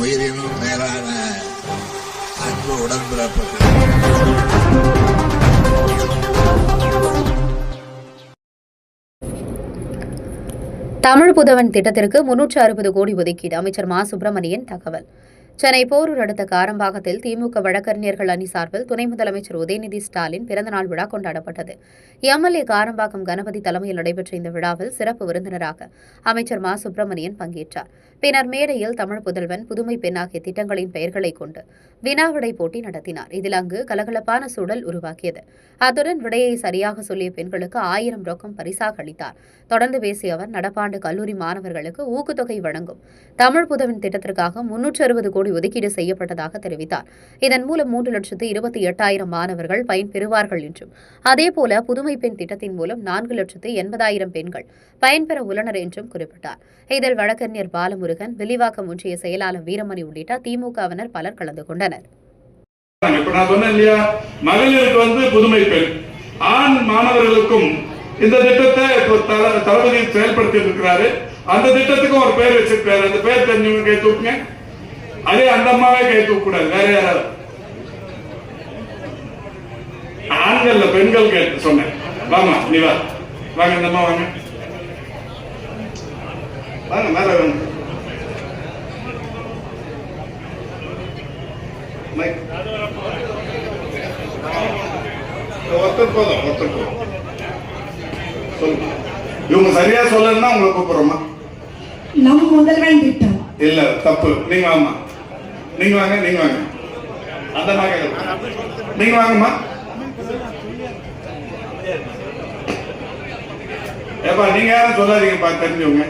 உயிரினும் மேலான அன்பு உடன்பிறப்புகள். தமிழ் புதவன் திட்டத்திற்கு முன்னூற்று அறுபது கோடி ஒதுக்கீடு. அமைச்சர் மா. சுப்பிரமணியன் தகவல். சென்னை போரூர் அடுத்த காரம்பாக்கத்தில் திமுக வழக்கறிஞர்கள் அணி சார்பில் துணை முதலமைச்சர் உதயநிதி ஸ்டாலின் பிறந்தநாள் விழா கொண்டாடப்பட்டது. எம்எல்ஏ காரம்பாக்கம் கணபதி தலைமையில் நடைபெற்ற இந்த விழாவில் சிறப்பு விருந்தினராக அமைச்சர் மா. சுப்பிரமணியன் பங்கேற்றார். பின்னர் மேடையில் தமிழ் புதல்வன் புதுமை பெண் ஆகிய திட்டங்களின் பெயர்களை கொண்டு வினாவிடை போட்டி நடத்தினார். இதில் அங்கு கலகலப்பான சூழல் உருவாக்கியது. அத்துடன் விடையை சரியாக சொல்லிய பெண்களுக்கு ஆயிரம் ரொக்கம் பரிசாக அளித்தார். தொடர்ந்து பேசிய அவர் நடப்பாண்டு கல்லூரி மாணவர்களுக்கு ஊக்கத்தொகை வழங்கும் தமிழ் புதவின் திட்டத்திற்காக முன்னூற்று அறுபது கோடி ஒதுக்கீடு செய்யப்பட்டதாக தெரிவித்தார். இதன் மூலம் மூன்று லட்சத்து இருபத்தி எட்டாயிரம் மாணவர்கள் பயன்பெறுவார்கள் என்றும் அதேபோல புதுமை பெண் திட்டத்தின் மூலம் நான்கு லட்சத்து எண்பதாயிரம் பெண்கள் பயன்பெற உள்ளனர் என்றும் குறிப்பிட்டார். இதில் வழக்கறிஞர் முருகன் வில்லிவாக்கம் ஒன்றிய செயலாளர் வீரமணி உள்ளிட்ட திமுகவினர் பலர் கலந்து கொண்டனர். மகளிருக்கு வந்து புதுமை பெண். ஆண் மாணவர்களுக்கும் இந்த திட்டத்தை தளபதி செயல்படுத்தி இருக்கிறாரு. அந்த திட்டத்துக்கும் ஒரு பேர் வச்சிருக்காரு. அந்த பேர் தெரிஞ்சவங்க கை தூக்குங்க. அதே அந்த அம்மாவே கை தூக்க கூடாது வேற யாராவது. ஆண்கள்ல பெண்கள் கேட்டு சொன்னேன். வாமா நீ வா. வாங்க இந்த அம்மா வாங்க. வாங்க மேல வாங்க. ஒருத்தர் போதும் ஒருத்தர் போதும். சொல்லுங்க இவங்க சரியா சொல்லணும்னா உங்களை கூப்பிடுறோமா நம் முதல்வன் திட்டம். இல்ல தப்பு. நீங்க வாங்கம்மா. நீங்க வாங்க நீங்க வாங்க. அந்த மாதிரி நீங்க வாங்கம்மா. ஏப்பா நீங்க யாரும் சொல்லாதீங்கப்பா தெரிஞ்சவங்க.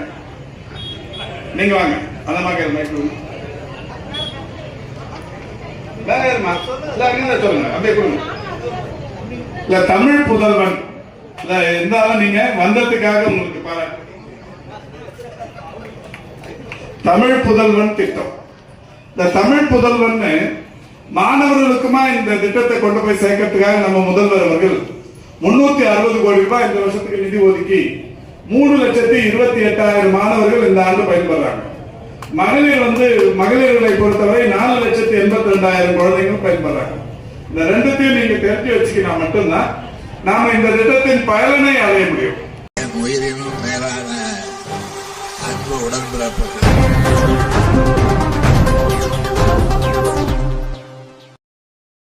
நீங்க வாங்க. அந்த மாதிரி வேற இல்ல சொல்லுங்க. அப்படியே கொடுங்க. இல்ல தமிழ் புதல்வன். இல்ல இருந்தாலும் நீங்க வந்ததுக்காக உங்களுக்கு பாராட்டு தமிழ் புதல்வன் திட்டம். இந்த தமிழ் புதல்வன் மாணவர்களுக்குமா இந்த திட்டத்தை கொண்டு போய் சேர்க்கறதுக்காக நம்ம முதல்வர் அவர்கள் முன்னூத்தி அறுபது கோடி ரூபாய் இந்த வருஷத்துக்கு நிதி ஒதுக்கி மூணு லட்சத்தி இருபத்தி எட்டாயிரம் மாணவர்கள் இந்த ஆண்டு பயன்பெற மகளிர் வந்து மகளிர்களை பொறுத்தவரை நாலு லட்சத்தி எண்பத்தி ரெண்டாயிரம் குழந்தைகளும் பயன்படுறாங்க. இந்த ரெண்டுத்தையும் நீங்க தெரிஞ்சு வச்சுக்கினா மட்டும்தான் நாம இந்த திட்டத்தின் பயனை அடைய முடியும். என் உயிரினும் மேலான அன்பு உடன்பிறப்பு.